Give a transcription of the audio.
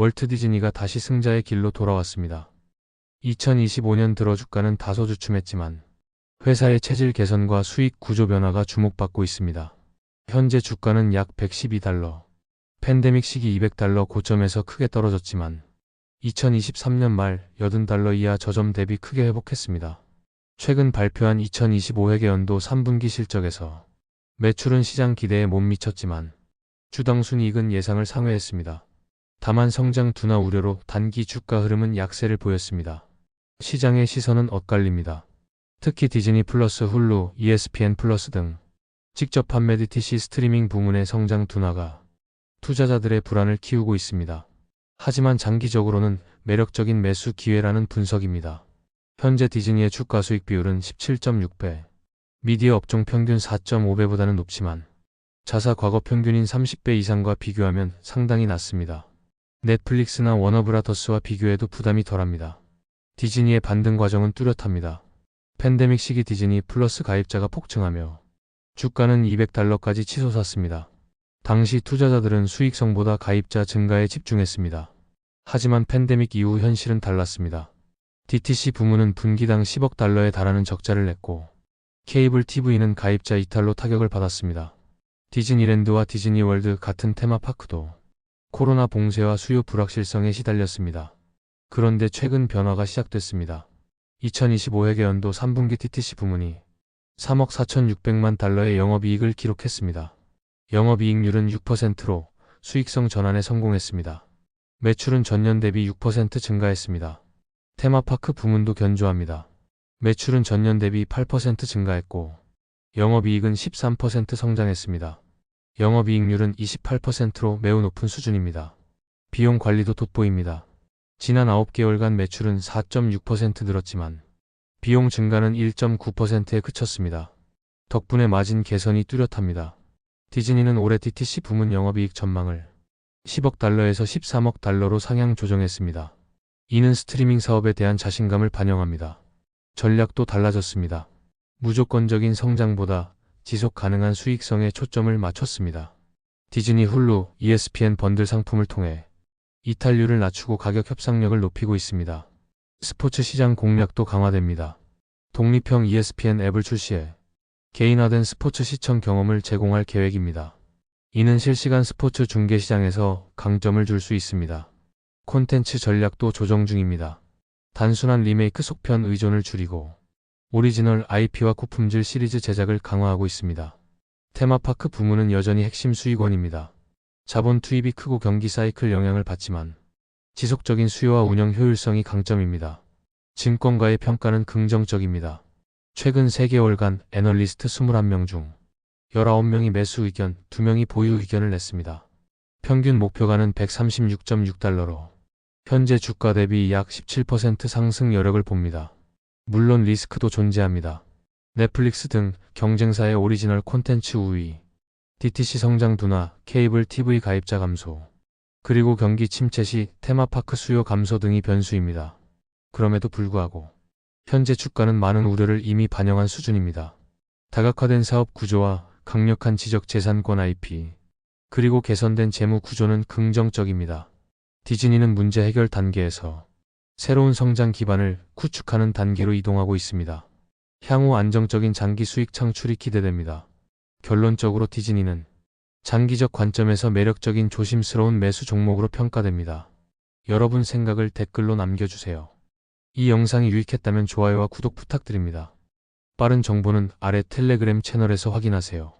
월트 디즈니가 다시 승자의 길로 돌아왔습니다. 2025년 들어 주가는 다소 주춤했지만 회사의 체질 개선과 수익 구조 변화가 주목받고 있습니다. 현재 주가는 약 112달러, 팬데믹 시기 200달러 고점에서 크게 떨어졌지만 2023년 말 80달러 이하 저점 대비 크게 회복했습니다. 최근 발표한 2025회계 연도 3분기 실적에서 매출은 시장 기대에 못 미쳤지만 주당 순이익은 예상을 상회했습니다. 다만 성장 둔화 우려로 단기 주가 흐름은 약세를 보였습니다. 시장의 시선은 엇갈립니다. 특히 디즈니 플러스 훌루, ESPN 플러스 등 직접 판매 DTC 스트리밍 부문의 성장 둔화가 투자자들의 불안을 키우고 있습니다. 하지만 장기적으로는 매력적인 매수 기회라는 분석입니다. 현재 디즈니의 주가 수익 비율은 17.6배, 미디어 업종 평균 4.5배보다는 높지만 자사 과거 평균인 30배 이상과 비교하면 상당히 낮습니다. 넷플릭스나 워너브라더스와 비교해도 부담이 덜합니다. 디즈니의 반등 과정은 뚜렷합니다. 팬데믹 시기 디즈니 플러스 가입자가 폭증하며 주가는 200달러까지 치솟았습니다. 당시 투자자들은 수익성보다 가입자 증가에 집중했습니다. 하지만 팬데믹 이후 현실은 달랐습니다. DTC 부문은 분기당 10억 달러에 달하는 적자를 냈고 케이블 TV는 가입자 이탈로 타격을 받았습니다. 디즈니랜드와 디즈니월드 같은 테마파크도 코로나 봉쇄와 수요 불확실성에 시달렸습니다. 그런데 최근 변화가 시작됐습니다. 2025회계 연도 3분기 TTC 부문이 3억 4,600만 달러의 영업이익을 기록했습니다. 영업이익률은 6%로 수익성 전환에 성공했습니다. 매출은 전년 대비 6% 증가했습니다. 테마파크 부문도 견조합니다. 매출은 전년 대비 8% 증가했고 영업이익은 13% 성장했습니다. 영업이익률은 28%로 매우 높은 수준입니다. 비용 관리도 돋보입니다. 지난 9개월간 매출은 4.6% 늘었지만 비용 증가는 1.9%에 그쳤습니다. 덕분에 마진 개선이 뚜렷합니다. 디즈니는 올해 DTC 부문 영업이익 전망을 10억 달러에서 13억 달러로 상향 조정했습니다. 이는 스트리밍 사업에 대한 자신감을 반영합니다. 전략도 달라졌습니다. 무조건적인 성장보다 지속 가능한 수익성에 초점을 맞췄습니다. 디즈니 훌루, ESPN 번들 상품을 통해 이탈률을 낮추고 가격 협상력을 높이고 있습니다. 스포츠 시장 공략도 강화됩니다. 독립형 ESPN 앱을 출시해 개인화된 스포츠 시청 경험을 제공할 계획입니다. 이는 실시간 스포츠 중계 시장에서 강점을 줄 수 있습니다. 콘텐츠 전략도 조정 중입니다. 단순한 리메이크 속편 의존을 줄이고 오리지널 IP와 고품질 시리즈 제작을 강화하고 있습니다. 테마파크 부문은 여전히 핵심 수익원입니다. 자본 투입이 크고 경기 사이클 영향을 받지만 지속적인 수요와 운영 효율성이 강점입니다. 증권가의 평가는 긍정적입니다. 최근 3개월간 애널리스트 21명 중 19명이 매수 의견, 2명이 보유 의견을 냈습니다. 평균 목표가는 136.6달러로 현재 주가 대비 약 17% 상승 여력을 봅니다. 물론 리스크도 존재합니다. 넷플릭스 등 경쟁사의 오리지널 콘텐츠 우위, DTC 성장 둔화, 케이블 TV 가입자 감소, 그리고 경기 침체 시 테마파크 수요 감소 등이 변수입니다. 그럼에도 불구하고 현재 주가는 많은 우려를 이미 반영한 수준입니다. 다각화된 사업 구조와 강력한 지적 재산권 IP, 그리고 개선된 재무 구조는 긍정적입니다. 디즈니는 문제 해결 단계에서 새로운 성장 기반을 구축하는 단계로 이동하고 있습니다. 향후 안정적인 장기 수익 창출이 기대됩니다. 결론적으로 디즈니는 장기적 관점에서 매력적인 조심스러운 매수 종목으로 평가됩니다. 여러분 생각을 댓글로 남겨주세요. 이 영상이 유익했다면 좋아요와 구독 부탁드립니다. 빠른 정보는 아래 텔레그램 채널에서 확인하세요.